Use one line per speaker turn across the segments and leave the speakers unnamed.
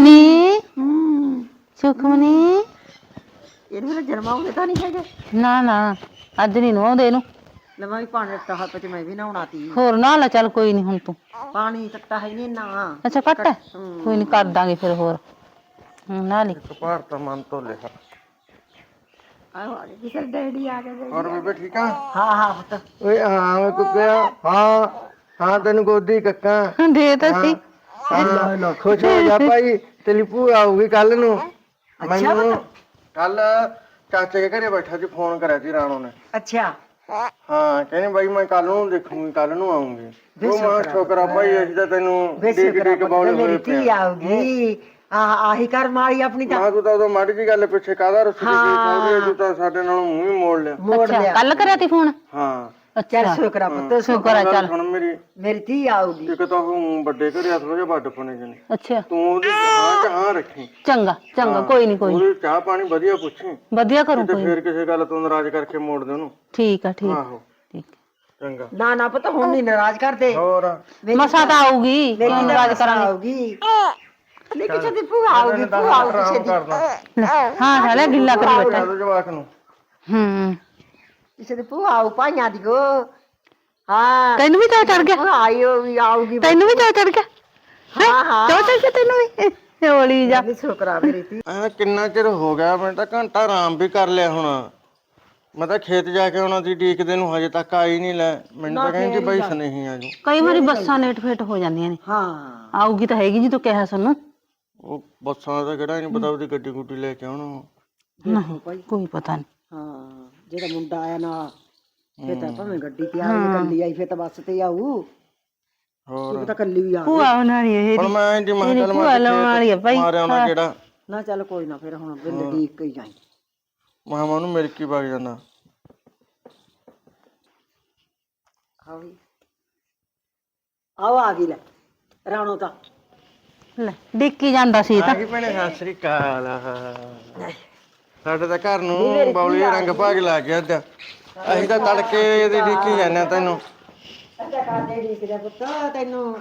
ਸੁਖਮਨੀ? ਹਮ, ਸੁਖਮਨੀ?
ਇਹਨੂੰ ਮੇਰੇ ਜਨਮ ਆਉਂਦੇ ਤਾਂ ਨਹੀਂ ਹੈਗੇ।
ਨਾ ਨਾ ਅੱਜ ਨਹੀਂ ਨਵਾਉਂਦੇ ਇਹਨੂੰ।
ਲਵਾਂ ਵੀ ਪਾਣੀ ਰੱਖਤਾ ਹੱਥ ਚ ਮੈਂ ਵੀ ਨਹਾਉਣਾ ਤੀ।
ਹੋਰ ਨਾ ਲੈ ਚੱਲ ਕੋਈ ਨਹੀਂ ਹੁਣ ਤੂੰ।
ਪਾਣੀ ਤੱਤਾ ਹੈ ਨਹੀਂ ਨਾ
ਅੱਛਾ ਕੱਟ ਹੈ? ਕੋਈ ਨਹੀਂ ਕਰ ਦਾਂਗੇ ਫਿਰ ਹੋਰ। ਹਮ, ਨਾ ਲਈ।
ਭਾਰਤ ਮਨ ਤੋਂ ਲਿਖਾ
ਆਹ ਕਿਸੇ ਡੈਡੀ ਆ ਗਏ।
ਔਰ ਬੇਬੇ ਠੀਕ ਆ?
ਹਾਂ ਹਾਂ ਪੁੱਤ।
ਓਏ ਹਾਂ ਮੈਂ ਕੁੱਕਿਆ ਹਾਂ ਹਾਂ ਤੈਨੂੰ ਗੋਦੀ ਕੱਕਾ।
ਦੇ ਤਾਂ ਸੀ।
ਹਾਂ ਖੁਸ਼ ਹੋ ਜਾ ਭਾਈ ਤੇਰੀ ਭੂਆ ਆਊਗੀ ਕੱਲ ਨੂੰ। ਮੈਨੂੰ ਕੱਲ ਚਾਚੇ ਦੇ ਘਰੇ ਬੈਠਾ ਸੀ ਫੋਨ ਕਰਿਆ ਸੀ ਰਾਣੋ ਨੇ।
ਅੱਛਾ।
ਹਾਂ ਕਹਿੰਦੇ ਬਾਈ ਮੈਂ ਕੱਲ ਨੂੰ ਦੇਖੂਗੀ ਕੱਲ ਨੂੰ ਆਉਂਗੀ ਉਹ ਮਾਂ ਸ਼ੁਕਰਾ ਭਾਈ ਅਸੀਂ ਤਾਂ ਤੈਨੂੰ
ਵੈਸੇ
ਡੀਕ ਡੀਕ ਬੌਲੇ ਹੋਏ
ਮੇਰੀ
ਪਏ
ਧੀ ਆਉਗੀ ਆਹ ਆਹੀ ਕਰ ਮਾਰੀ ਆਪਣੀ ਤਾਂ।
ਮਾਂ ਤੂੰ ਤਾਂ ਉਦੋਂ ਮਾੜੀ ਜੀ ਗੱਲ ਪਿੱਛੇ ਕਾਹਦਾ ਰੁੱਸ ਗਈ ਸੀ ਕਹਿੰਦੇ ਤੂੰ ਤਾਂ ਸਾਡੇ ਨਾਲੋਂ ਮੂੰਹ ਹੀ ਮੋੜ ਲਿਆ।
ਮੋੜ ਲਿਆ।
ਕੱਲ ਕਰਿਆ ਤੀ ਫੋਨ?
ਹਾਂ।
ਚੱਲ
ਅੱਛਾ
ਸ਼ੁਕਰਾ ਪੁੱਤ
ਸ਼ੁਕਰ ਆ ਚੱਲ।
ਸੁਣ ਮੇਰੀ
ਮੇਰੀ ਧੀ ਆਉਗੀ
ਇੱਕ ਤਾਂ ਉਹ ਵੱਡੇ ਘਰੇ ਥੋੜਾ ਜਿਹਾ ਵੱਡ ਪਣੇ ਜਨੇ
ਅੱਛਾ।
ਤੂੰ ਉਹਦੀ ਹਾਂ ਚ ਹਾਂ ਰੱਖੀ।
ਚੰਗਾ ਚੰਗਾ ਕੋਈ ਨਹੀਂ ਕੋਈ ਨੀ।
ਉਹਦੀ ਚਾਹ ਪਾਣੀ ਵਧੀਆ ਪੁੱਛੀ।
ਵਧੀਆ ਕਰੂੰ
ਤੇ
ਕੋਈ ਨੀ।
ਫਿਰ ਕਿਸੇ ਗੱਲ ਤੋਂ ਨਾਰਾਜ਼ ਕਰਕੇ ਮੋੜ ਦੇ ਉਹਨੂੰ।
ਠੀਕ ਆ ਠੀਕ
ਆਹੋ।
ਠੀਕ।
ਚੰਗਾ।
ਨਾ ਨਾ ਪੁੱਤ ਹੁਣ ਨਹੀਂ ਨਾਰਾਜ਼ ਕਰਦੇ।
ਹੋਰ।
ਮਸਾ ਤਾਂ ਆਊਗੀ। ਕਿਉਂ ਨਾਰਾਜ਼ ਕਰਾਂਗੇ।
ਆਉਗੀ ਨਹੀਂ ਕਿਸੇ ਦੀ ਭੂਆ ਆਉਗੀ ਭੂਆ ਦੀ।
ਕਰਦਾ।
ਹਾਂ ਸਾਲਿਆ ਗਿੱਲਾ ਕਰੀ ਬੈਠਾ।
ਕਹਿ ਜਵਾਕ ਨੂੰ।
ਹੂੰ।
ਕਿਸੇ ਦੀ ਭੂਆ ਆਉ ਪਾਈਆਂ ਦੀ ਗੋ ਹਾਂ।
ਤੈਨੂੰ ਵੀ ਚਾਹ ਚੜ ਗਿਆ।
ਭੂਆ ਆਈ ਹੋਈ ਆਉਗੀ
ਤੈਨੂੰ ਵੀ ਚਾਹ ਚੜ ਗਿਆ।
ਹਾਂ? ਹਾਂ
ਚਾਹ ਚੜ ਗਿਆ ਤੈਨੂੰ ਵੀ। ਹੋਲੀ ਜਾ।
ਨਹੀਂ ਸ਼ੁਕਰਾ ਮੇਰੀ ਧੀ।
ਐ ਕਿੰਨਾ ਚਿਰ ਹੋ ਗਿਆ ਮੈਂ ਤਾਂ ਘੰਟਾ ਆਰਾਮ ਵੀ ਕਰ ਲਿਆ ਹੁਣ। ਮੈਂ ਤਾਂ ਖੇਤ ਜਾ ਕੇ ਆਉਣਾ ਸੀ ਡੀਕਦੇ ਨੂੰ ਹਜੇ ਤੱਕ ਆਈ ਨਹੀਂ ਲੈ। ਮੈਨੂੰ ਤਾਂ ਕਹਿੰਦੀ ਬਈ ਸਨੇਹੀ ਆ ਜੋ।
ਕਈ ਵਾਰੀ ਬੱਸਾਂ ਲੇਟ ਫੇਟ ਹੋ ਜਾਂਦੀਆਂ ਨੇ।
ਹਾਂ।
ਆਊਗੀ ਤਾਂ ਹੈਗੀ ਜੀ ਤੂੰ ਕਿਹਾ ਸਾਨੂੰ
ਉਹ ਬੱਸਾਂ ਦਾ ਕਿਹੜਾ ਨਹੀਂ ਪਤਾ ਉਹਦੀ ਗੱਡੀ ਗੁੱਡੀ ਲੈ ਕੇ ਆਉਣਾ।
ਨਹੀਂ ਕੋਈ ਪਤਾ ਨਹੀਂ।
ਹਾਂ। ਜਿਹੜਾ ਮੁੰਡਾ ਆਇਆ ਨਾ ਫੇਰ ਤਾਂ ਭਾਵੇਂ ਗੱਡੀ ਤੇ ਆਉਗੀ ਕੱਲੀ ਆਈ ਫੇਰ ਤਾਂ ਬੱਸ ਤੇ ਆਊ।
ਹੋਰ?
ਤਾਂ ਕੱਲੀ ਵੀ ਆ
ਭੂਆ ਉਹਨਾਂ ਦੀ ਇਹ
ਹੁਣ ਮੈਂ ਇੰਜ ਮੈਂ ਚੱਲ ਮੈਂ
ਲਾਉਣ ਵਾਲੀ ਆ ਭਾਈ।
ਮਾਰਿਆ ਉਹਨਾਂ ਕਿਹੜਾ?
ਨਾ ਚੱਲ ਕੋਈ ਨਾ ਫਿਰ ਹੁਣ ਬਿੰਦ ਠੀਕ ਕਈ ਜਾਈ।
ਮੈਂ ਉਹਨੂੰ ਮਿਲ ਕੇ ਵਗ ਜਾਂਦਾ।
ਆਵੀ ਆਓ ਆ ਗਈ ਲੈ ਰਾਣੋ ਤਾਂ।
ਲੈ ਡਿੱਕੀ ਜਾਂਦਾ ਸੀ ਇਹ
ਆ
ਤਾਂ।
ਗਈ ਭੈਣੇ ਸਤਿ ਸ੍ਰੀ ਅਕਾਲ। ਸਾਡੇ ਤਾਂ ਘਰ ਨੂੰ ਬੌਲੀ ਰੰਗ ਭਾਗ ਲਾ ਗਿਆ ਅੱਜ ਅਸੀਂ ਤਾਂ ਤੜਕੇ ਦੀ ਡੀਕੀ ਜਾਂਦੇ ਆ ਤੈਨੂੰ।
ਅੱਛਾ ਕਾਦੇ ਠੀਕ ਦੇ ਪੁੱਤ ਤੈਨੂੰ?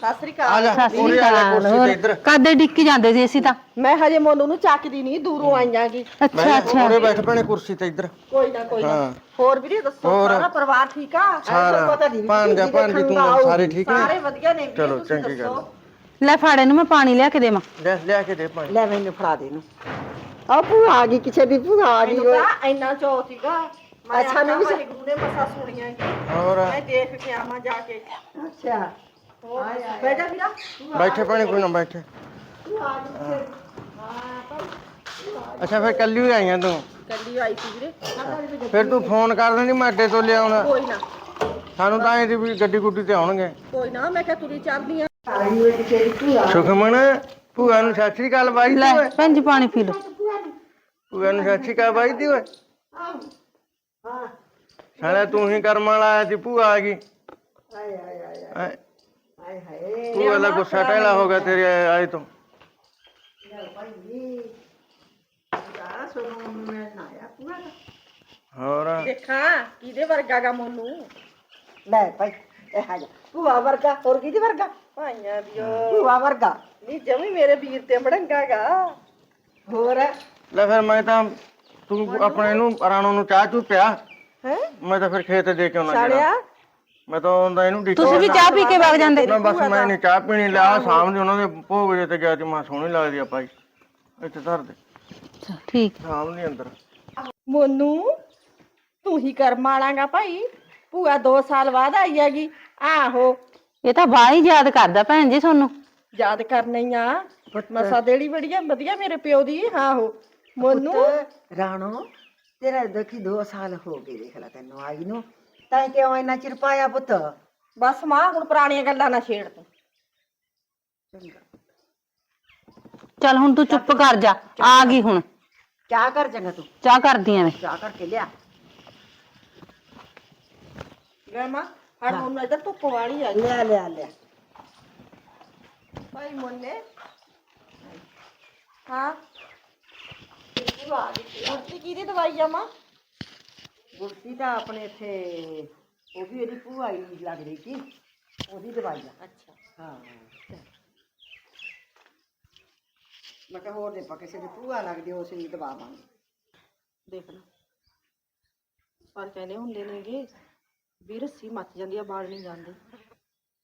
ਆ ਜਾ ਉਰੇ ਆ ਜਾ ਕੁਰਸੀ ਤੇ ਇੱਧਰ।
ਕਾਦੇ ਡਿੱਕੀ ਜਾਂਦੇ ਸੀ ਅਸੀਂ ਤਾਂ?
ਮੈਂ ਹਜੇ ਮੋਨੂ ਨੂੰ ਚੱਕਦੀ ਨਹੀਂ ਦੂਰੋਂ ਆਈਆਂਗੀ
ਅੱਛਾ ਅੱਛਾ।
ਉਰੇ ਬੈਠ ਭੈਣੇ ਕੁਰਸੀ ਤੇ ਇੱਧਰ।
ਕੋਈ ਨਾ ਕੋਈ
ਹਾਂ।
ਹੋਰ ਵੀਰੇ ਦੱਸੋ ਸਾਰਾ ਪਰਿਵਾਰ ਠੀਕ ਆ?
ਸਾਰਾ
ਪਤਾ ਨਹੀਂ
ਭਾਂਜਾ ਭਾਂਜੀ ਤੂੰ ਸਾਰੇ ਠੀਕ ਨੇ?
ਸਾਰੇ ਵਧੀਆ ਨੇ ਵੀਰੇ,
ਚਲੋ
ਤੁਸੀਂ
ਚੰਗੀ ਗੱਲ
ਦੱਸੋ।
ਲੈ ਫਾੜ ਇਹਨੂੰ ਮੈਂ ਪਾਣੀ ਲਿਆ ਕੇ ਦੇਵਾਂ।
ਲੈ ਲਿਆ ਕੇ ਦੇ ਪਾਣੀ।
ਲੈ ਮੈਨੂੰ ਫੜਾ ਦੇ ਇਹਨੂੰ। ਆ ਭੂਆ ਆ ਗਈ ਕਿਸੇ ਦੀ ਭੂਆ ਆ ਗਈ ਓਏ
ਇੰਨਾ ਚੋ ਸੀਗਾ ਮੈਂ
ਅੱਛਾ, ਨਹੀਂ ਵੀ-
ਵਾਹਿਗੁਰੂ ਨੇ ਮਸਾ ਸੁਣੀਆਂ ਕਿ
ਹੋਰ
ਮੈਂ ਦੇਖ ਕੇ ਆਵਾਂ ਜਾ ਕੇ
ਅੱਛਾ
ਬੈਠਾ ਵੀਰਾ
ਬੈਠੇ ਭੈਣੇ ਕੋਈ ਨਾ ਬੈਠੇ ਅੱਛਾ ਫਿਰ ਕੱਲੀ ਹੀ ਆਈਆਂ ਤੂੰ
ਕੱਲੀ ਆਈ ਸੀ ਵੀਰੇ
ਫਿਰ ਤੂੰ ਫੋਨ ਕਰ ਦਿੰਦੀ ਮੈਂ ਅੱਡੇ ਤੋਂ ਲਿਆਉਣਾ।
ਕੋਈ ਨਾ।
ਸਾਨੂੰ ਤਾਂ ਐਂ ਸੀ ਵੀ ਗੱਡੀ ਗੁੱਡੀ ਤੇ ਆਉਣਗੇ।
ਕੋਈ ਨਾ ਮੈਂ ਕਿਹਾ ਤੁਰੀ ਚੱਲਦੀ ਆ।
ਆਈ ਓਏ ਕਿਸੇ ਦੀ ਭੂਆ
ਸੁਖਮਨ ਭੂਆ ਨੂੰ ਸਤਿ ਸ੍ਰੀ ਅਕਾਲ ਬਾਈ
ਲੈ
ਦੀ ਓਏ
ਭੈਣ ਜੀ ਪਾਣੀ ਪੀ ਲਓ।
ਭੂਆ ਨੂੰ ਸਤਿ ਸ੍ਰੀ ਅਕਾਲ ਬਾਈ ਦੀ ਓਏ ਸਾਲਾ ਤੂੰ ਹੀ ਕਰਮ ਵਾਲਾ ਆਇਆ ਸੀ ਭੂਆ ਆ ਗਈ।
ਆਏ ਆਏ ਆਏ
ਹੈਂ?
ਆਏ ਹਾਏ
ਭੂਆ ਦਾ ਗੁੱਸਾ ਟਹਿਲਾ ਹੋ ਗਿਆ ਤੇਰੇ ਆਏ ਤੋਂ।
ਆ ਸੋਨੂੰ ਮੈਂ ਨਾ ਆਇਆ ਭੂਆ ਦਾ।
ਹੋਰ?
ਦੇਖਾਂ ਕਿਹਦੇ ਵਰਗਾ ਗਾ ਮੋਨੂ?
ਲੈ ਭਾਈ ਇਹ ਆ ਜਾ। ਭੂਆ ਵਰਗਾ ਹੋਰ ਕਿਹਦੀ ਵਰਗਾ?
ਭਾਈਆਂ ਦਿਓ
ਭੂਆ ਵਰਗਾ।
ਨਹੀਂ ਜਮੀ ਮੇਰੇ ਵੀਰ ਤੇ ਮੜੰਗਾ ਗਾ।
ਹੋਰ?
ਲੈ ਫਿਰ ਮੈਂ ਤਾਂ ਤੂੰ ਆਪਣੇ ਨੂੰ ਰਾਣੋ ਨੂੰ ਚਾਹ ਚੂ ਪਿਆ।
ਹੈ?
ਮੈਂ ਤਾਂ ਫਿਰ ਖੇਤ ਦੇ ਕੇ ਆਉਣਾ
ਸਾਲਿਆ?
ਮੈਂ ਤਾਂ ਹੁੰਦਾ ਇਹਨੂੰ ਡਿੱਕ
ਤੁਸੀਂ ਵੀ ਚਾਹ ਪੀ ਕੇ ਵਗ ਜਾਂਦੇ।
ਨਾ ਬਸ ਮੈਂ ਨਹੀਂ ਚਾਹ ਪੀਣੀ ਲਿਆ ਸਾਹਮਣੇ ਉਹਨਾਂ ਦੇ ਭੋਗ ਜੇ ਤੇ ਗਿਆ ਤੇ ਮੈਂ ਸੋਹਣੀ ਲੱਗਦੀ ਆ ਭਾਈ। ਇੱਥੇ ਧਰ ਦੇ।
ਠੀਕ।
ਸਾਹਮਣੇ ਅੰਦਰ।
ਮੋਨੂ ਤੂੰ ਹੀ ਕਰਮ ਵਾਲਾਂਗਾ ਭਾਈ। ਭੂਆ 2 ਸਾਲ ਬਾਅਦ ਆਈ ਹੈਗੀ। ਆਹੋ।
ਇਹ ਤਾਂ ਬਾਹਲੀ ਯਾਦ ਕਰਦਾ ਭੈਣ ਜੀ ਤੁਹਾਨੂੰ।
ਯਾਦ ਕਰਨੀ ਆ। ਮਸਾ ਦੇੜੀ ਬੜੀਆ ਵਧੀਆ ਮੇਰੇ ਪਿਓ ਦੀ ਆਹੋ। ਮੋਨੂ।
ਪੁੱਤ, ਰਾਣੋ ਤੇਰਾ ਦੇਖੀ 2 ਸਾਲ ਹੋ ਗਏ ਦੇਖ ਲੈ ਤੈਨੂੰ ਆਈ ਨੂੰ। ਤਾਂ ਕਿਉਂ ਇੰਨਾ ਚਿਰ ਪਾਇਆ ਪੁੱਤ?
ਬਸ ਮਾਂ ਹੁਣ ਪੁਰਾਣੀਆਂ ਗੱਲਾਂ ਨਾ ਛੇੜ ਤੂੰ।
ਚੱਲ ਹੁਣ ਤੂੰ ਚੁੱਪ ਕਰ ਜਾ ਆ ਗਈ ਹੁਣ।
ਚਾਹ ਕਰ ਚੰਗਾ ਤੂੰ।
ਚਾਹ ਕਰਦੀ ਆਂ ਮੈਂ।
ਚਾਹ ਕਰਕੇ ਲਿਆ।
ਲੈ ਮਾਂ ਹੜ ਮੋਨੂ ਇੱਧਰ ਧੁੱਪ ਵਾਲੀ ਆ
ਲਿਆ ਲਿਆ ਲਿਆ।
ਭਾਈ ਮੋਨੇ ਹਾਂ। ਗੁਰਤੀ ਕਿਹਦੀ ਦਵਾਈ ਆ ਮਾਂ?
ਗੁਰਤੀ ਤਾਂ ਆਪਣੇ ਇੱਥੇ ਉਹ ਵੀ ਇਹਦੀ ਭੂਆ ਹੀ ਲੱਗ ਰਹੀ ਸੀ। ਉਹਦੀ ਦਵਾਈ ਆ।
ਅੱਛਾ।
ਹਾਂ। ਮੈਂ ਕਿਹਾ ਹੋਰ ਦੇ ਪਾ ਕਿਸੇ ਦੀ ਭੂਆ ਲੱਗਦੀ ਉਸ ਨੂੰ ਦਬਾਵਾਂਗੇ
ਦੇਖ ਲੈ ਪਰ ਕਹਿੰਦੇ ਹੁੰਦੇ ਨੇਗੇ ਵੀ ਰੱਸੀ ਮੱਚ ਜਾਂਦੀ ਆ ਬਾਲ ਨਹੀਂ ਜਾਂਦੇ।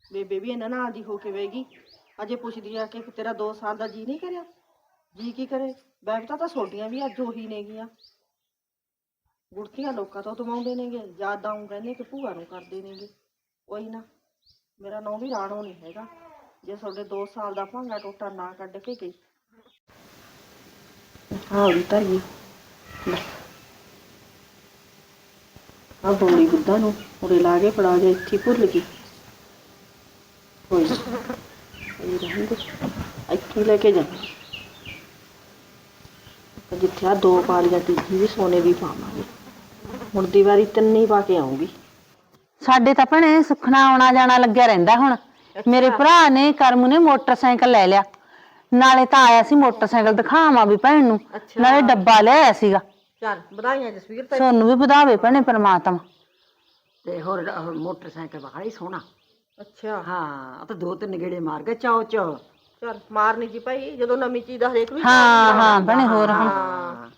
ਬੇਬੇ ਵੀ ਇਹਨਾਂ ਨਾਲ ਦੀ ਹੋ ਕੇ ਵੇਗੀ ਅਜੇ ਪੁੱਛਦੀ ਆ ਕਿ ਤੇਰਾ 2 ਸਾਲ ਦਾ ਜੀ ਨਹੀਂ ਕਰਿਆ। ਜੀ ਕੀ ਕਰੇ? ਬੈਠਾ ਤਾਂ ਛੋਟੀਆਂ ਵੀ ਅੱਜ ਉਹੀ ਨੇਗੀਆਂ। ਗੁੜਤੀਆਂ ਲੋਕਾਂ ਤੋਂ ਦਵਾਉਂਦੇ ਨੇਗੇ। ਯਾਦ ਆਉਂ ਕਹਿੰਦੇ ਕਿ ਭੂਆ ਨੂੰ ਕਰਦੇ ਨੇਗੇ। ਉਹੀ ਨਾ, ਮੇਰਾ ਨਾਂ ਵੀ ਰਾਣੋ ਨਹੀਂ ਹੈਗਾ। ਜੇ ਤੁਹਾਡੇ 2 ਸਾਲ ਦਾ ਭਾਂਗਾ ਟੋਟਾ ਨਾ ਕੱਢ ਕੇ ਗਈ। ਹਾਂ ਵੀ ਧਰੀ ਆ। ਬੋਲੀ ਬੁੱਧਾ ਨੂੰ ਉਰੇ ਲਾ ਕੇ ਫੜਾ ਜਾ, ਇੱਥੇ ਭੁੱਲ ਗਈ। ਕੋਈ ਇੱਥੇ ਹੀ ਲੈ ਕੇ ਜਾ ਜਿੱਥੇ ਆ ਦੋ ਪਾਲੀਆਂ ਤੀਜੀ ਵੀ ਸੋਨੇ ਦੀ ਪਾਵਾਂਗੇ। ਹੁਣ ਦੀ ਵਾਰੀ ਤਿੰਨ ਹੀ ਪਾ ਕੇ ਆਉਂਗੀ
ਸਾਡੇ ਤਾਂ ਭੈਣੇ ਸੁਖਣਾ ਆਉਣਾ ਜਾਣਾ ਲੱਗਿਆ ਰਹਿੰਦਾ ਹੁਣ। ਮੇਰੇ ਭਰਾ ਨੇ ਕਰਮ ਨੇ ਮੋਟਰਸਾਈਕਲ ਲੈ ਲਿਆ। ਨਾਲੇ ਤਾਂ ਆਇਆ ਸੀ ਮੋਟਰਸਾਈਕਲ ਦਿਖਾਵਾਂ ਵੀ ਭੈਣ ਨੂੰ। ਨਾਲੇ ਡੱਬਾ ਲੈ ਆਇਆ ਸੀਗਾ।
ਚੱਲ ਵਧਾਈਆਂ ਜਸਵੀਰ ਤੇ
ਸੋਨੂੰ ਵੀ ਵਧਾਵੇ ਭੈਣੇ ਪਰਮਾਤਮਾ।
ਤੇ ਹੋਰ ਮੋਟਰਸਾਈਕਲ ਬੜਾ ਹੀ ਸੋਹਣਾ।
ਅੱਛਾ।
ਹਾਂ ਉਹ ਤਾਂ ਦੋ ਤਿੰਨ ਗੇੜੇ ਮਾਰ ਕੇ ਚਾਓ ਚਾਓ।
ਚੱਲ ਮਾਰਨੀ ਜੀ ਭਾਈ ਜਦੋਂ ਨਵੀਂ ਚੀਜ਼ ਦਾ ਹਰੇਕ ਨੂੰ ਹੀ
ਹਾਂ ਹਾਂ ਭੈਣੇ ਹੋਰ ਹੁਣ
ਹਾਂ।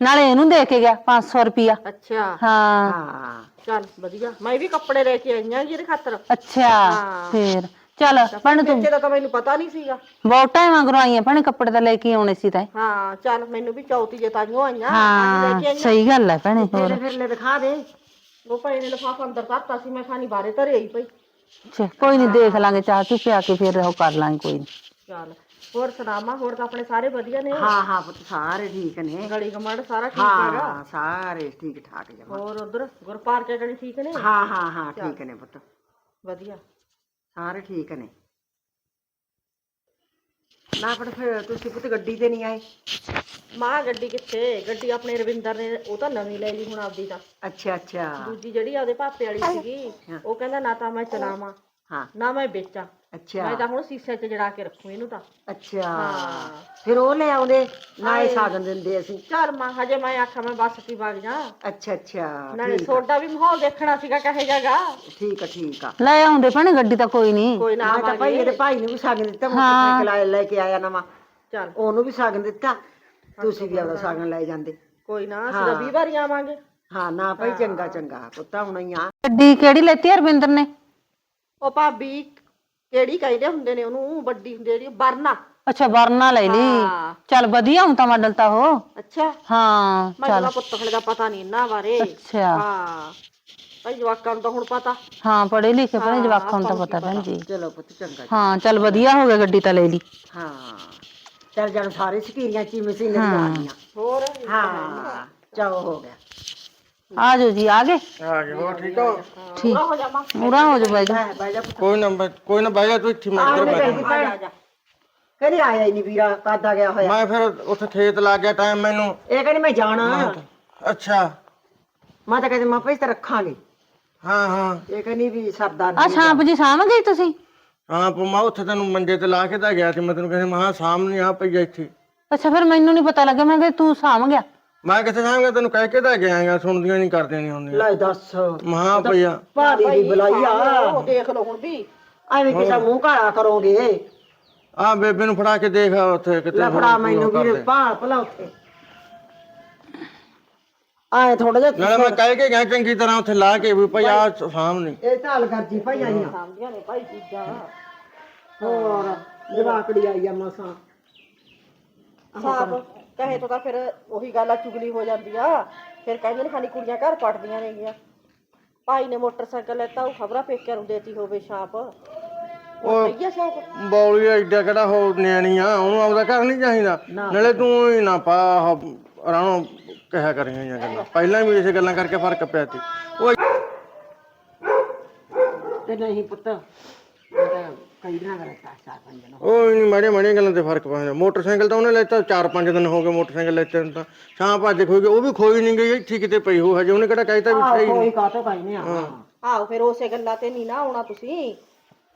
ਨਾਲੇ ਇਹਨੂੰ ਦੇ ਕੇ ਗਿਆ 500 ਰੁਪਿਆ
ਅੱਛਾ।
ਹਾਂ।
ਹਾਂ।
ਚੱਲ ਵਧੀਆ ਮੈਂ ਵੀ ਕੱਪੜੇ ਲੈ ਕੇ ਆਈਆਂ ਜੀ ਇਹਦੇ ਖਾਤਰ।
ਅੱਛਾ
ਹਾਂ।
ਫੇਰ। ਚੱਲ ਭੈਣੇ ਤੂੰ
ਬੱਚੇ ਦਾ ਤਾਂ ਮੈਨੂੰ ਪਤਾ ਨਹੀਂ ਸੀਗਾ।
ਬਹੁਤ ਟਾਈਮ ਮਗਰੋਂ ਆਈਆਂ ਭੈਣੇ ਕੱਪੜੇ ਤਾਂ ਲੈ ਕੇ ਆਉਣੇ ਸੀ ਤਾਂ
ਹਾਂ। ਚੱਲ ਮੈਨੂੰ ਵੀ ਚੌਥੀ ਜੇ ਤਾਈਓ ਆਈਆਂ ਤਾਂ ਲੈ ਕੇ
ਹਾਂ
ਆਈਆਂ।
ਸਹੀ ਗੱਲ ਹੈ ਭੈਣੇ ਹੋਰ।
ਫਿਰ ਫਿਰ ਲੈ ਦਿਖਾ ਦੇ।
ਉਹ ਭਾਈ ਨੇ ਲਿਫਾਫਾ ਅੰਦਰ ਧਰਤਾ ਸੀ ਮੈਂ ਖਾਣੀ ਬਾਰੇ ਧਰੇ ਆਈ ਭਾਈ।
ਅੱਛਾ, ਕੋਈ ਨਹੀਂ ਦੇਖ ਲਾਂਗੇ ਚਾਹ ਚੂ ਪਿਆ ਕੇ ਫਿਰ ਉਹ ਕਰ ਲਾਂਗੇ ਕੋਈ ਨੀ।
ਚੱਲ। ਹੋਰ ਸੁਣਾਮਾ ਹੋਰ ਤਾਂ ਆਪਣੇ ਸਾਰੇ ਵਧੀਆ ਨੇ।
ਹਾਂ ਹਾਂ ਪੁੱਤ ਸਾਰੇ ਠੀਕ ਨੇ।
ਗਲੀ ਗਮੜ ਸਾਰਾ ਠੀਕ ਹੈਗਾ
ਹਾਂ ਸਾਰੇ ਠੀਕ ਠਾਕ ਜਮਾ
ਹੋਰ ਉਧਰ ਗੁਰਪਾਰ ਕੇ ਗਲੀ ਠੀਕ ਨੇ?
ਹਾਂ ਹਾਂ ਹਾਂ ਠੀਕ ਨੇ ਪੁੱਤ।
ਵਧੀਆ।
ਸਾਰੇ ਠੀਕ ਨੇ। ਨਾ ਪਰ ਫਿਰ ਤੁਸੀਂ ਪੁੱਤ ਗੱਡੀ ਤੇ ਨਹੀਂ ਆਏ?
ਮਾਂ ਗੱਡੀ ਕਿੱਥੇ? ਗੱਡੀ ਆਪਣੇ ਰਵਿੰਦਰ ਨੇ ਉਹ ਤਾਂ ਨਵੀਂ ਲੈ ਲਈ ਹੁਣ ਆਪਦੀ ਤਾਂ।
ਅੱਛਾ ਅੱਛਾ।
ਦੂਜੀ ਜਿਹੜੀ ਉਹਦੇ ਪਾਪੇ ਵਾਲੀ ਸੀਗੀ ਉਹ ਕਹਿੰਦਾ ਨਾ ਤਾਂ ਮੈਂ ਚਲਾਵਾਂ
ਹਾਂ।
ਨਾ ਮੈਂ ਵੇਚਾਂ।
ਅੱਛਾ।
ਮੈਂ ਤਾਂ ਹੁਣ ਸੀਸੇ 'ਚ ਜੜਾ ਕੇ ਰੱਖੂ ਇਹਨੂੰ ਤਾਂ।
ਅੱਛਾ।
ਹਾਂ।
ਫਿਰ ਉਹ ਲੈ ਆਉਂਦੇ ਨਾ ਇਹ ਸਾਗਨ ਦਿੰਦੇ ਅਸੀਂ।
ਚੱਲ ਮਾਂ ਹਜੇ ਮੈਂ ਆਖਾਂ ਮੈਂ ਬੱਸ ਕੀ ਵਗ ਜਾ।
ਅੱਛਾ ਅੱਛਾ
ਨਾਲੇ ਸੋਡਾ ਵੀ ਮਾਹੌਲ ਦੇਖਣਾ ਸੀਗਾ ਕਹੇ ਜਾਗਾ।
ਠੀਕ ਆ ਠੀਕ ਆ।
ਲੈ ਆਉਂਦੇ ਭੈਣੇ ਗੱਡੀ ਤਾਂ ਕੋਈ ਨਹੀਂ।
ਕੋਈ ਨਾ
ਮੈਂ ਤਾਂ ਭਾਈ ਇਹਦੇ ਭਾਈ ਨੂੰ ਵੀ ਸਾਗਨ ਦਿੱਤਾ ਮੋਟਰਸਾਈਕਲ ਆਇਆ ਲੈ ਕੇ ਆਇਆ ਨਵਾਂ।
ਚੱਲ।
ਉਹਨੂੰ ਵੀ ਸਾਗਨ ਦਿੱਤਾ। ਤੁਸੀਂ ਵੀ ਆਪਦਾ ਸਾਗਨ ਲੈ ਜਾਂਦੇ।
ਕੋਈ ਨਾ ਅਸੀਂ ਤਾਂ 20 ਵਾਰੀ ਆਵਾਂਗੇ।
ਹਾਂ ਨਾ ਭਾਈ ਚੰਗਾ ਚੰਗਾ। ਪੁੱਤਾ ਹੁਣ ਹੀ ਆ।
ਗੱਡੀ ਕਿਹੜੀ ਲੈਤੀ ਆ ਰਵਿੰਦਰ ਨੇ?
ਉਹ ਭਾਬੀ ਕਿਹੜੀ ਕਹਿੰਦੇ ਹੁੰਦੇ ਨੇ ਉਹਨੂੰ ਵੱਡੀ ਹੁੰਦੀ ਜਿਹੜੀ ਬਰਨਾ
ਅੱਛਾ ਵਰਨਾ ਲੈ ਲਈ।
ਹਾਂ।
ਚੱਲ ਵਧੀਆ ਹੁਣ ਤਾਂ ਮਾਡਲ ਤਾਂ ਉਹ।
ਅੱਛਾ।
ਹਾਂ
ਮੈਨੂੰ ਤਾਂ ਪੁੱਤ ਖੜੇ ਦਾ ਪਤਾ ਨਹੀਂ ਇਹਨਾਂ ਬਾਰੇ।
ਅੱਛਾ।
ਹਾਂ। ਭਾਈ ਜਵਾਕਾਂ ਨੂੰ ਤਾਂ ਹੁਣ ਪਤਾ।
ਹਾਂ ਪੜੇ ਲਿਖੇ ਭੈਣੇ ਜਵਾਕਾਂ ਨੂੰ ਤਾਂ ਪਤਾ ਭੈਣ ਜੀ।
ਚਲੋ ਪੁੱਤ ਚੰਗਾ।
ਹਾਂ ਚੱਲ ਵਧੀਆ ਹੋ ਗਿਆ ਗੱਡੀ ਤਾਂ ਲੈ ਲਈ।
ਹਾਂ। ਚੱਲ ਜਾਣ ਸਾਰੇ ਸ਼ਕੀਰੀਆਂ ਚੀਮੇ ਸੀ ਨੇ ਆਈਆਂ
ਹੋਰ?
ਹਾਂ। ਚਾਓ ਹੋ ਗਿਆ।
ਆ ਜਾਓ ਜੀ ਆ ਗਏ
ਆ ਗਏ ਹੋਰ ਠੀਕ ਹੋ
ਠੀਕ
ਹੋ ਜਾ ਮਾਂ
ਪੂਰਾ ਹੋ ਜਾ ਬਾਈ ਜੀ
ਲੈ ਬਾਈ ਜਾ
ਕੋਈ ਨਾ ਬੈ- ਕੋਈ ਨਾ ਬਹਿ ਜਾ ਤੂੰ ਇੱਥੇ ਮੈਂ ਇੱਧਰ ਬੈਠਾ
ਆ ਜਾ ਆ ਜਾ
ਕਹਿੰਦੀ ਆਇਆ ਹੀ ਨਹੀਂ ਵੀਰਾ ਕਾਦਾ ਗਿਆ ਹੋਇਆ
ਮੈਂ ਫਿਰ ਉੱਥੇ ਖੇਤ ਲੱਗ ਗਿਆ ਟਾਈਮ ਮੈਨੂੰ
ਇਹ ਕਹਿੰਦੀ ਮੈਂ ਜਾਣਾ
ਅੱਛਾ
ਮੈਂ ਤਾਂ ਕਹਿੰਦੀ ਮੈਂ ਭਾਈ ਤੇ ਰੱਖਾਂਗੇ
ਹਾਂ ਹਾਂ
ਇਹ ਕਹਿੰਦੀ ਵੀ ਸਰਦਾਰ
ਆ ਸ਼ਾਂਪ ਜੀ ਸਾਂਭ ਗਏ ਤੁਸੀਂ
ਹਾਂ ਪੋ ਮੈਂ ਉੱਥੇ ਤੈਨੂੰ ਮੰਜੇ ਤੇ ਲਾ ਕੇ ਤਾਂ ਗਿਆ ਸੀ ਮੈਂ ਤੈਨੂੰ ਕਹਿੰਦਾ ਮਹਾ ਸਾਹਮਣੇ ਆ ਪਈ ਆ ਇੱਥੇ
ਅੱਛਾ ਫਿਰ ਮੈਨੂੰ ਨਹੀਂ ਪਤਾ ਲੱਗਿਆ ਮੈਂ ਕਿ ਤੂੰ ਸਾਂਭ ਗਿਆ
ਮੈਂ ਕਿੱਥੇ ਸਾਹਮਣੇ ਤੈਨੂੰ ਕਹਿ ਕੇ ਤਾਂ ਗਿਆ ਗਾ ਸੁਣਦੀਆਂ ਨਹੀਂ ਕਰਦੀਆਂ ਨਹੀਂ ਹੁੰਦੀਆਂ।
ਲੈ ਦੱਸ।
ਮਹਾ ਪਈ ਆ
ਭਾਰੀ ਦੀ ਬੁਲਾਈ ਆ।
ਉਹ ਦੇਖ ਲਓ ਹੁਣ ਵੀ।
ਐਵੇਂ ਕਿਸੇ ਮੂੰਹ ਕਾਲਾ ਕਰੋਗੇ।
ਆ ਬੇਬੇ ਨੂੰ ਫੜਾ ਕੇ ਦੇਖ ਉੱਥੇ ਕਿਤੇ
ਲੈ ਫੜਾ ਮੈਨੂੰ ਵੀਰੇ ਭਾਲ ਭਲਾ ਉੱਥੇ। ਆਏ ਥੋੜਾ ਜਿਹਾ
ਨਾਲੇ ਮੈਂ ਕਹਿ ਕੇ ਗਿਆ ਚੰਗੀ ਤਰ੍ਹਾਂ ਉੱਥੇ ਲਾ ਕੇ ਵੀ ਭਈ ਆ ਸਾਹਮਣੇ।
ਇਹ ਢਾਲ ਕਰਦੀ ਭਾਈ ਆਈਆਂ
ਸਮਝਿਆ ਨੇ ਭਾਈ ਚੀਜ਼ਾਂ।
ਹੋਰ ਜਵਾਕੜੀ ਆਈ ਆ ਮਸਾਂ।
ਸਾਪ ਕਹੇ ਤੋਂ ਤਾਂ ਫਿਰ ਉਹੀ ਗੱਲ ਆ ਚੁਗਲੀ ਹੋ ਜਾਂਦੀ ਆ। ਫਿਰ ਕਹਿੰਦੇ ਨੇ ਕੁੜੀਆਂ ਘਰ ਪੜਦੀਆਂ ਨੇਗੀਆਂ। ਭਾਈ ਨੇ ਮੋਟਰਸਾਈਕਲ ਲੈਤਾ ਉਹ ਖਬਰਾਂ ਪੇਕਿਆਂ ਨੂੰ ਦੇਤੀ ਹੋਵੇ ਛਾਪ। ਉਹ ਪਈਆ ਛਾਪ?
ਬੌਲੀ ਐਡਾ ਕਿਹੜਾ ਹੋ ਨਿਆਣੀ ਆ ਉਹਨੂੰ ਆਪਦਾ ਘਰ ਨਹੀਂ ਚਾਹੀਦਾ। ਨਾਲੇ ਤੂੰ ਹੀ ਨਾ ਪਾ ਰਾਣੋ ਕਹਿਆ ਕਰੀਆਂ ਜਾਂ ਗੱਲਾਂ। ਪਹਿਲਾਂ ਵੀ ਇਸੇ ਗੱਲਾਂ ਕਰਕੇ ਫ਼ਰਕ ਪਿਆ ਸੀ। ਉਹ
ਤੇ ਨਹੀਂ ਪੁੱਤ ਕਈ ਦਿਨਾਂ ਦਾ ਰੱਖਾ ਚਾਰ ਪੰਜ ਦਿਨ
ਉਹ ਨਹੀਂ ਮਾੜੇ ਮਾੜੀਆਂ ਗੱਲਾਂ ਤੇ ਫ਼ਰਕ ਪੈਂਦਾ। ਮੋਟਰਸਾਈਕਲ ਤਾਂ ਉਹਨੇ ਲੈਤਾ 4-5 ਦਿਨ ਹੋ ਗਏ ਮੋਟਰਸਾਈਕਲ ਲੈਤੇ ਨੂੰ ਤਾਂ। ਛਾਂ ਭੱਜ ਖੋਈ ਗਈ ਉਹ ਵੀ ਖੋਈ ਨਹੀਂ ਗਈ ਇੱਥੇ ਕਿਤੇ ਪਈ ਹੋ ਹਜੇ। ਉਹਨੇ ਕਿਹੜਾ ਕਹਿਤਾ ਵੀ ਸਹੀ
ਕੋਈ ਕਾਟੋ ਕਾਈ ਨਹੀਂ ਆ
ਆਹੋ ਫਿਰ ਉਸੇ ਗੱਲਾਂ ਤੇ ਨਹੀਂ ਨਾ ਆਉਣਾ ਤੁਸੀਂ।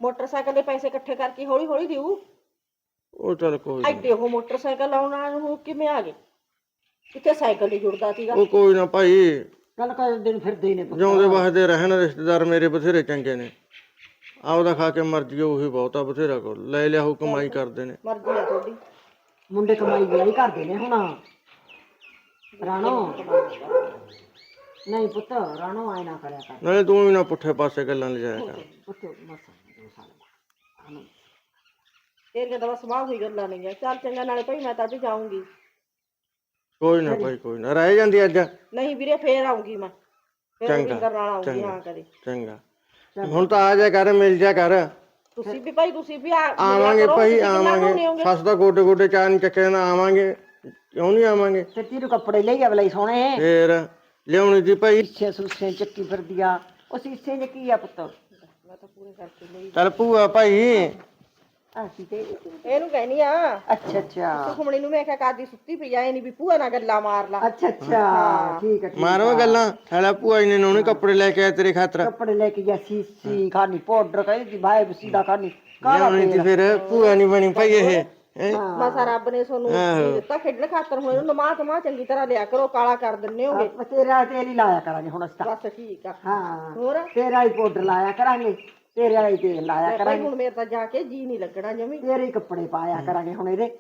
ਮੋਟਰਸਾਈਕਲ ਦੇ ਪੈਸੇ ਇਕੱਠੇ ਕਰਕੇ ਹੌਲੀ ਹੌਲੀ ਦਿਓ।
ਉਹ ਚੱਲ ਕੋਈ ਨੀ।
ਐਡੇ ਉਹ ਮੋਟਰਸਾਈਕਲ ਆਉਣਾ ਨੂੰ ਕਿਵੇਂ ਆ ਗਏ? ਕਿੱਥੇ ਸਾਈਕਲ ਨਹੀਂ ਜੁੜਦਾ ਸੀਗਾ?
ਉਹ ਕੋਈ ਨਾ ਭਾਈ।
ਕੱਲ ਕਦੇ ਦਿਨ ਫਿਰਦੇ ਹੀ ਨੇ ਪੁੱਤ।
ਜਿਉਂਦੇ ਵਸਦੇ ਰਹਿਣ ਰਿਸ਼ਤੇਦਾਰ ਮੇਰੇ ਬਥੇਰੇ ਚੰਗੇ ਨੇ। ਆਪਦਾ ਖਾ ਕੇ ਮਰ ਜੀਓ ਉਹੀ ਬਹੁਤਾ ਬਥੇਰਾ ਕੋਲ ਲੈ ਲਿਆ ਹੋ ਕਮਾਈ ਕਰਦੇ ਨੇ।
ਮਰਜ਼ੀ ਆ ਤੁਹਾਡੀ।
ਮੁੰਡੇ ਕਮਾਈ ਗਈ ਕਰਦੇ ਨੇ ਹੁਣ। ਰਾਣੋ। ਨਹੀਂ ਪੁੱਤ ਰਾਣੋ ਆਏ ਨਾ ਕਰਿਆ ਕਰ।
ਨਾਲੇ ਤੂੰ ਵੀ ਨਾ ਪੁੱਠੇ ਪਾਸੇ ਗੱਲਾਂ ਲਿਜਾਇਆ ਕਰ।
ਪੁੱਤ ਮਸਾ ਦੋ ਸਾਲ ਦਾ।
ਤੇਰੀਆਂ ਤਾਂ ਬਸ ਸਵਾਹ ਹੋਈ ਗੱਲਾਂ ਨਹੀਂ ਚੱਲ ਚੰਗਾ ਨਾਲੇ ਭਾਈ ਮੈਂ ਤਾਂ ਅੱਜ ਜਾਊਂਗੀ।
ਕੋਈ ਨਾ ਭਾਈ ਕੋਈ ਨਾ। ਰਹਿ ਜਾਂਦੀ ਅੱਜ।
ਨਹੀਂ ਵੀਰੇ ਫੇਰ ਆਉਂਗੀ ਮੈਂ। ਫੇਰ
ਚੰਗਾ,
ਵਿੰਦਰ ਨਾਲ ਆਉਂਗੀ
ਚੰਗਾ।
ਹਾਂ ਕਦੇ।
ਚੰਗਾ। ਹੁਣ ਤਾਂ ਆ ਜਾ ਕਰ ਮਿਲ ਜਾ ਕਰ।
ਤੁਸੀਂ ਵੀ ਭਾਈ ਤੁਸੀਂ ਵੀ ਆ
ਆਵਾਂਗੇ
ਕਰੋ,
ਭਾਈ
ਤੁਸੀਂ ਕਿੰਨਾ ਕੁ
ਆਵਾਂਗੇ
ਹੋਗੇ?
ਸੱਸ ਦਾ ਗੋਡੇ ਗੋਡੇ ਚਾਹ ਨਹੀਂ ਚੱਕੇ ਨਾ ਆਵਾਂਗੇ। ਕਿਉਂ ਨਹੀਂ ਆਵਾਂਗੇ?
ਤੇ ਤੀਰੂ ਕੱਪੜੇ ਲਈ ਆ ਬਲੇ ਸੋਹਣੇ।
ਫੇਰ ਲਿਆਉਣੀ ਸੀ ਭਾਈ।
ਪਿੱਛੇ ਸੁੱਸੇ ਚੱਕੀ ਫਿਰਦੀ ਆ। ਉਹ ਸੀਸੇ ਚ ਕੀ ਆ ਪੁੱਤ?
ਚੱਲ ਭੂਆ ਭਾਈ।
ਤੇ
ਇਹਨੂੰ ਕਹਿਨੀ ਆ
ਅੱਛਾ ਅੱਛਾ।
ਸੁਖਮਣੀ ਨੂੰ ਮੈਂ ਕਿਹਾ ਕਾਦੀ ਸੁੱਤੀ ਪਈ ਆ ਇਹ ਨਹੀਂ ਵੀ ਭੂਆ ਨਾਲ ਗੱਲਾਂ ਮਾਰ ਲਾ।
ਅੱਛਾ ਅੱਛਾ। ਠੀਕ ਹੈ ਠੀਕ
ਮਾਰੋ ਗੱਲਾਂ। ਹੈਲਾ ਭੂਆ ਜੀ ਨੇ ਨੌਣੇ ਕੱਪੜੇ ਲੈ ਕੇ ਆਏ ਤੇਰੇ ਖਾਤਰ।
ਕੱਪੜੇ ਲੈ ਕੇ ਗਿਆ ਸੀਸੀ ਖਾਨੀ ਪਾਊਡਰ ਕਹਿੰਦੀ ਭਾਈ ਬਸੀ ਦਾ ਖਾਨੀ। ਕਾਲਾ
ਲਿਆਉਣੀ ਸੀ ਫਿਰ ਭੂਆ ਨਹੀਂ ਬਣੀ ਭਾਈ ਇਹ ਹੈਂ?
ਮਸਾ ਰੱਬ ਨੇ ਤੁਹਾਨੂੰ ਕੀ ਦਿੱਤਾ ਖੇਡਣ ਖਾਤਰ ਹੁਣ ਇਹਨੂੰ ਨਮਾ ਤਮਾ ਚੰਗੀ ਤਰ੍ਹਾਂ ਲਿਆ ਕਰੋ ਕਾਲਾ ਕਰ ਦਿੰਨੇ ਹੋਗੇ।
ਤੇਰਾ ਤੇਲ ਹੀ ਲਾਇਆ ਕਰਾਂਗੇ ਹੁਣ ਅਸੀਂ ਤਾਂ।
ਬਸ ਠੀਕ ਆ।
ਹਾਂ।
ਹੋਰ?
ਤੇਰਾ ਹੀ ਪਾਊਡਰ ਲਾਇਆ ਕਰਾਂਗੇ। ਤੇਰੇ ਵਾਲਾ ਹੀ ਤੇਲ ਲਾਇਆ
ਭਾਈ
ਕਰਾਂਗੇ।
ਹੁਣ ਮੇਰੇ ਤਾਂ ਜਾ ਕੇ ਜੀ ਨਹੀਂ ਲੱਗਣਾ ਜਮੀ।
ਤੇਰੇ ਹੀ ਕੱਪੜੇ ਪਾਇਆ ਕਰਾਂਗੇ ਹੁਣ ਇਹਦੇ।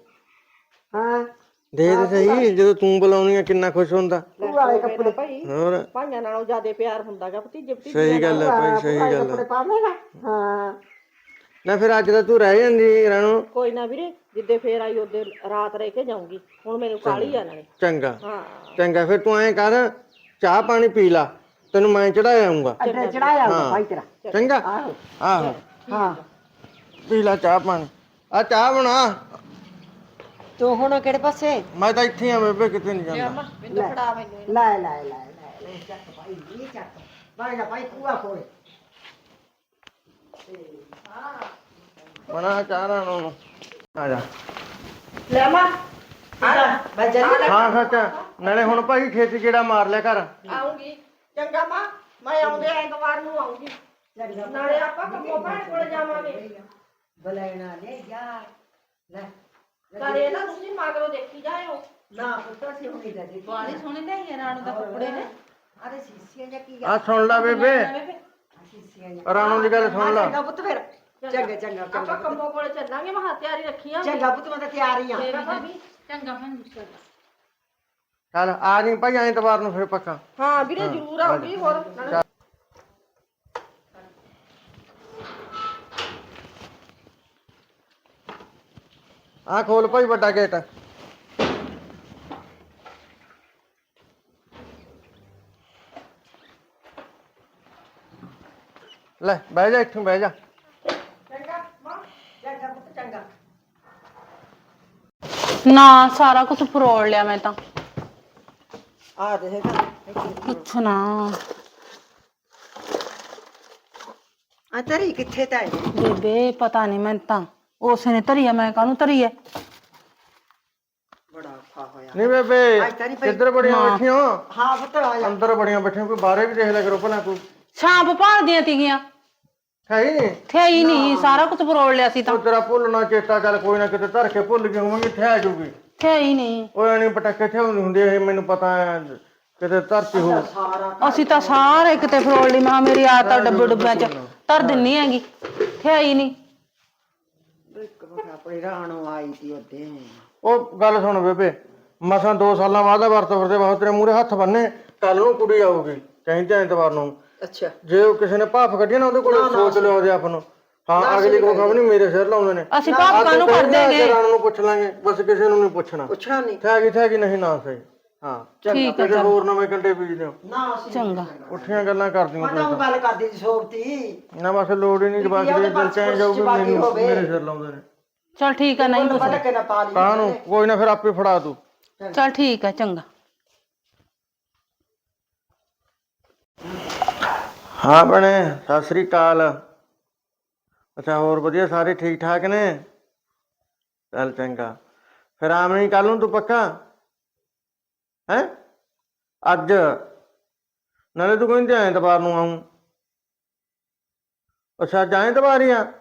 ਹਾਂ।
ਦੇ ਦੇ ਸਹੀ ਜਦੋਂ ਤੂੰ ਬੁਲਾਉਣੀ ਆ ਕਿੰਨਾ ਖੁਸ਼ ਹੁੰਦਾ।
ਤੂੰ ਵਾਲੇ ਕੱਪੜੇ।
ਭਾਈ।
ਹੋਰ।
ਭਾਈਆਂ ਨਾਲੋਂ ਜ਼ਿਆਦਾ ਪਿਆਰ ਹੁੰਦਾਗਾ ਭਤੀਜੇ ਭਤੀਜੇ
ਸਹੀ ਗੱਲ ਹੈ ਭਾਈ ਸਹੀ ਗੱਲ
ਕੱਪੜੇ ਪਾਵੇਂਗਾ ਹਾਂ।
ਨਾ ਫਿਰ ਅੱਜ ਤਾਂ ਤੂੰ ਰਹਿ ਜਾਂਦੀ ਰਾਣੋ।
ਕੋਈ ਨਾ ਵੀਰੇ ਜਿੱਦੇ ਫੇਰ ਆਈ ਉਹਦੇ ਰਾਤ ਰਹਿ ਕੇ ਜਾਊਂਗੀ। ਹੁਣ ਮੈਨੂੰ ਕਾਲੀ ਆ ਨਾਲੇ।
ਚੰਗਾ।
ਹਾਂ।
ਚੰਗਾ ਫਿਰ ਤੂੰ ਐਂ ਕਰ ਚਾਹ ਪਾਣੀ ਪੀ ਲਾ। ਤੈਨੂੰ ਮੈਂ ਚੜਾਇਆ ਆਉਂਗਾ
ਅੱਡੇ ਚੜਾਇਆ ਹੋਊਗਾ ਭਾਈ ਤੇਰਾ
ਚੰਗਾ
ਆਹੋ
ਆਹੋ
ਹਾਂ
ਪੀ ਲਾ ਚਾਹ ਪਾਣੀ ਆ ਚਾਹ ਬਣਾ
ਤੂੰ ਹੁਣ ਕਿਹੜੇ ਪਾਸੇ
ਮੈਂ ਤਾਂ ਇੱਥੇ ਆ ਬੇਬੇ ਕਿਤੇ ਨਹੀਂ ਜਾਂਦਾ
ਮੈਨੂੰ ਫੜਾ ਮੈਨੂੰ
ਲੈ ਲੈ ਲੈ ਲੈ ਲੈ ਚੱਕ ਭਾਈ ਇਹ ਚੱਕ ਬਾਈ ਭਾਈ ਪੂਆ ਕੋਲੇ
ਬਣਾ ਚਾਹ ਰਾਣੋ ਨੂੰ ਆ ਜਾ
ਲੈ ਮਾ
ਮੈਂ ਜਲਦੀ
ਹਾਂ ਸੱਚ ਨਾਲੇ ਹੁਣ ਭਾਈ ਖੇਤ ਜਿਹੜਾ ਮਾਰ ਲਿਆ ਕਰ
ਆਉਂਗੀ ਚੰਗਾ ਮਾ ਮੈਂ ਆਉਂਦੇ ਐਤਵਾਰ ਨੂੰ ਆਉਂਗੀ। ਨਾਲੇ ਆਪਾਂ ਕੰਮੋ ਭੈਣ ਕੋਲ ਜਾਵਾਂਗੇ।
ਬਲੈਣਾ ਲੈ ਜਾ ਲੈ।
ਨਾਲੇ ਨਾ ਤੁਸੀਂ ਮਗਰੋਂ ਦੇਖੀ ਜਾਇਓ।
ਨਾ ਪੁੱਤਰ ਸੀ ਹੁਣੀ ਦਾ ਜੀ
ਬਾਲੀ ਸੋਹਣੇ ਲੈ ਰਾਣੋ ਦਾ ਕੱਪੜੇ ਨੇ।
ਅਰੇ ਸੀਸੀਆਂ ਜਾਂ ਕੀ
ਆ। ਸੁਣ ਲੈ ਬੇਬੇ।
ਸੀਸੀਆਂ ਜਾਂ
ਰਾਣੋ ਦੀ ਗੱਲ ਸੁਣ ਲੈ।
ਚੰਗਾ ਪੁੱਤ ਫਿਰ। ਚੰਗਾ। ਚੰਗਾ
ਆਪਾਂ ਕੰਮੋ ਕੋਲ ਚੱਲਾਂਗੇ ਮਹਾ ਤਿਆਰੀ ਰੱਖੀਆਂ
ਚੰਗਾ ਪੁੱਤ ਮੈਂ ਤਾਂ ਤਿਆਰ ਹੀ ਆ।
ਚੱਲ ਆ ਜੀ ਭਾਈ ਐਤਵਾਰ ਨੂੰ ਫਿਰ ਪੱਕਾ।
ਹਾਂ ਵੀਰੇ ਜ਼ਰੂਰ ਆਉਂਗੀ ਹੋਰ ਨਾਲੇ
ਆ ਖੋਲ ਭਾਈ ਵੱਡਾ ਗੇਟ। ਲੈ ਬਹਿ ਜਾ ਇੱਥੋਂ ਬਹਿ ਜਾ।
ਚੰਗਾ ਮਾਂ ਚੰਗਾ ਪੁੱਤ ਚੰਗਾ।
ਨਾ ਸਾਰਾ ਕੁਝ ਫਰੋੜ ਲਿਆ ਮੈਂ ਤਾਂ।
ਆ ਦੇ ਹੈਗਾ
ਕੁਛ ਨਾ
ਆ ਤੇਰੀ ਕਿੱਥੇ ਤਾਂ ਹੈ
ਬੇਬੇ ਪਤਾ ਨਹੀਂ ਮੈਂ ਤਾਂ ਉਸੇ ਨੇ ਧਰੀ ਆ ਮੈਂ ਕਾਹਨੂੰ ਧਰੀ ਐ
ਬੜਾ ਔਖਾ ਹੋਇਆ
ਨਹੀਂ ਬੇਬੇ
ਅੱਜ ਤਾਂ ਨਹੀਂ ਪਈ।
ਕਿੱਧਰ ਬੜੀਆਂ ਬੈਠੀਆਂ
ਹਾਂ ਪੁੱਤ ਆ ਜਾ
ਅੰਦਰ ਬੜੀਆਂ ਬੈਠੀਆਂ ਕੋਈ ਬਾਹਰੇ ਵੀ ਦੇਖ ਲਿਆ ਕਰੋ ਭਲਾ ਕੋਈ
ਛਾਂਪ ਭਾਲਦੀਆਂ ਤੀਗੀਆਂ
ਹੈ ਹੀ ਨਹੀਂ
ਥੇ ਹੀ ਨਹੀਂ ਸਾਰਾ ਕੁਝ ਫਰੋੜ ਲਿਆ ਸੀ ਤਾਂ
ਉਹ ਤੇਰਾ ਭੁੱਲਣਾ ਚੇਤਾ ਚੱਲ ਕੋਈ ਨਾ ਕਿਤੇ ਧਰ ਕੇ ਭੁੱਲ ਗਈ ਹੋਵਾਂਗੀ ਇੱਥੇ ਆ ਜੂਗੀ
ਥੇ ਹੀ ਨਹੀਂ
ਉਹ ਨਹੀਂ ਪਟਾਕੇ ਥੇ ਹੁੰਦੇ ਇਹ ਮੈਨੂੰ ਪਤਾ ਹੈ ਕਿਤੇ ਧਰਤੀ ਹੋ
ਅਸੀਂ ਤਾਂ ਸਾਰੇ ਕਿਤੇ ਫਰੋੜ ਲਈ ਮਾ ਮੇਰੀ ਆ ਡੱਬੇ ਡੁੱਬਿਆਂ ਚ ਧਰ ਦਿੰਨੀ ਹੈਗੀ ਥੇ ਹੀ ਨਹੀਂ
ਇੱਕ ਵਾਰ ਆਪਣੀ ਰਾਣੋ ਆਈ ਸੀ ਉਹਦੇ
ਉਹ ਗੱਲ ਸੁਣ ਬੇਬੇ ਮਸਾਂ 2 ਸਾਲਾਂ ਬਾਅਦ ਦਾ ਵਰਤ ਵਰਦੇ ਬਹੁਤ ਤੇਰੇ ਮੂਰੇ ਹੱਥ ਬੰਨੇ ਕੱਲ ਨੂੰ ਕੁੜੀ ਆਊਗੀ ਕਹਿੰਦੇ ਐਤਵਾਰ ਨੂੰ।
ਅੱਛਾ।
ਜੇ ਉਹ ਕਿਸੇ ਨੇ ਭਾਫ ਕੱਢੀ ਨਾ ਉਹਦੇ ਕੋਲ ਸੋਚ ਲਿਓ ਉਹਦੇ ਆਪ ਨੂੰ। ਹਾਂ ਅਗਲੀ ਕੋ ਖਬਰ ਨਹੀਂ ਮੇਰੇ ਸਿਰ ਲਾਉਂਦੇ ਨੇ।
ਅਸੀਂ
ਤੂੰ
ਕਰਦੇ
ਕਹਿੰਦਾ
ਗੇ
ਕਿ ਰਾਣੋ ਨੂੰ ਪੁੱਛ ਲਾਂਗੇ ਬਸ ਕਿਸੇ ਨੂੰ ਨਹੀਂ ਪੁੱਛਣਾ।
ਪੁੱਛਣਾ ਨਹੀਂ।
ਥੈਗੀ ਥੈਗੀ ਨਹੀਂ ਨਾ ਸਹੀ। ਹਾਂ
ਠੀਕ ਹੈ
ਕਿਸੇ ਹੋਰ ਨਵੇਂ ਕੰਡੇ ਬੀਜਦੇ ਹੋ।
ਨਾ ਅਸੀਂ
ਚੰਗਾ।
ਉੱਠੀਆਂ ਗੱਲਾਂ ਕਰਦੀਆਂ
ਮੈਂ ਤਾਂ ਗੱਲ ਕਰਦੀ ਸੀ ਸੋਬਤੀ
ਨਾ ਬਸ ਲੋੜ ਹੀ ਨਹੀਂ ਜਵਾਕ ਦੇ ਦਿਲ ਚ ਜਾਊਗੀ ਮੈਨੂੰ ਮੇਰੇ ਸਿਰ ਲਾਉਂਦੇ ਨੇ।
ਚਲ ਠੀਕ ਹੈ ਨਹੀਂ
ਲਈ
ਕਾਹਨੂੰ? ਕੋਈ ਨਾ ਫਿਰ ਆਪੇ ਫੜਾ ਤੂੰ
ਚਲ ਠੀਕ ਹੈ ਚੰਗਾ।
ਹਾਂ ਭੈਣੇ ਸਤਿ ਸ੍ਰੀ ਅਕਾਲ। ਅੱਛਾ, ਹੋਰ ਵਧੀਆ, ਸਾਰੇ ਠੀਕ ਠਾਕ ਨੇ? ਚੱਲ ਚੰਗਾ। ਫਿਰ ਆਵਣੀ ਕੱਲ ਨੂੰ ਤੂੰ ਪੱਕਾ? ਹੈ? ਅੱਜ? ਨਾਲੇ ਤੂੰ ਕਹਿੰਦੀ ਐਤਵਾਰ ਨੂੰ ਆਉਂ ਅੱਛਾ, ਅੱਜ ਐਤਵਾਰ ਹੀ ਆ?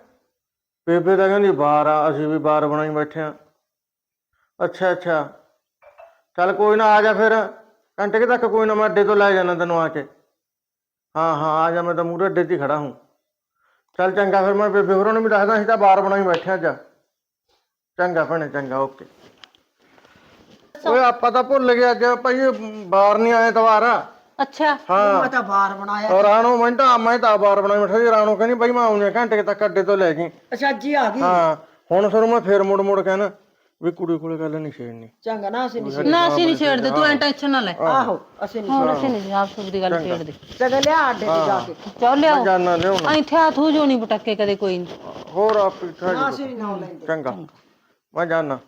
ਬੇਬੇ ਤਾਂ ਕਹਿੰਦੀ ਬਾਹਰ ਆ, ਅਸੀਂ ਵੀ ਬਾਹਰ ਬਣਾਈ ਬੈਠੇ ਆ। ਅੱਛਾ ਅੱਛਾ। ਚੱਲ ਕੋਈ ਨਾ, ਆ ਜਾ ਫਿਰ। ਘੰਟੇ ਤੱਕ ਕੋਈ ਨਾ, ਮੈਂ ਅੱਡੇ ਤੋਂ ਲੈ ਜਾਣਾ ਤੈਨੂੰ ਆ ਕੇ। ਹਾਂ ਹਾਂ, ਆ ਜਾ, ਮੈਂ ਤਾਂ ਮੂਰੇ ਅੱਡੇ 'ਤੇ ਹੀ ਖੜਾ ਹੂੰ। ਚੱਲ ਚੰਗਾ ਫਿਰ ਮੈਂ ਬੇਬੇ ਹੋਰਾਂ ਨੂੰ ਵੀ ਦੱਸਦਾ ਅਸੀਂ ਤਾਂ ਬਾਹਰ ਬਣਾਈ ਬੈਠੇ ਅੱਜ। ਚੰਗਾ ਭੈਣੇ ਚੰਗਾ ਓਕੇ। ਓਏ ਆਪਾਂ ਤਾਂ ਭੁੱਲ ਗਏ ਅੱਜ ਭਾਈ ਬਾਹਰ ਨਹੀਂ ਆਏ ਦੁਬਾਰਾ
ਅੱਛਾ।
ਹਾਂ।
ਮੈਂ ਤਾਂ ਬਾਰ ਬਣਾਇਆ।
ਔਰ ਰਾਣੋ ਮੈਂ ਤਾਂ ਮੈਂ ਤਾਂ ਬਾਹਰ ਬਣਾਈ ਬੈਠਾ ਸੀ। ਰਾਣੋ ਕਹਿੰਦੀ ਭਾਈ ਮੈਂ ਆਉਂਦੇ ਘੰਟੇ ਕੁ ਤੱਕ ਅੱਡੇ ਤੋਂ ਲੈ ਜੀ
ਅੱਛਾ ਜੀ ਆ ਗਈ।
ਹਾਂ ਹੁਣ ਫਿਰ ਮੈਂ ਫੇਰ ਮੁੜ ਮੁੜ ਕਹਿਣਾ। ਵੀ ਕੁੜੀ ਕੋਲੇ ਗੱਲ ਨਹੀਂ ਛੇੜਨੀ।
ਚੰਗਾ ਨਾ ਅਸੀਂ ਨਹੀਂ
ਨਾ ਅਸੀਂ ਨਹੀਂ ਛੇੜਦੇ ਤੂੰ ਐ ਟੈਨਸ਼ਨ ਨਾ ਲੈ।
ਆਹੋ। ਅਸੀਂ ਨਹੀਂ
ਹੁਣ ਅਸੀਂ ਨਹੀਂ ਆਪ ਸੁਖ ਦੀ ਗੱਲ ਛੇੜਦੇ।
ਚੰਗਾ ਲਿਆ ਅੱਡੇ ਤੇ ਜਾ ਕੇ।
ਚੋ ਲਿਆਓ।
ਜਾਨਾ ਲਿਆਉਣਾ।
ਐਂ ਥਿਆ ਥੂ ਜੋ ਨਹੀਂ ਪਟਕੇ ਕਦੇ ਕੋਈ। ਨਹੀਂ
ਹੋਰ ਆਪ ਠੀਕ ਠਾਕ
ਨਾ ਅਸੀਂ ਨਹੀਂ ਨਾ ਲੈਂਦੇ
ਚੰਗਾ। ਮੈਂ ਜਾਨਾ।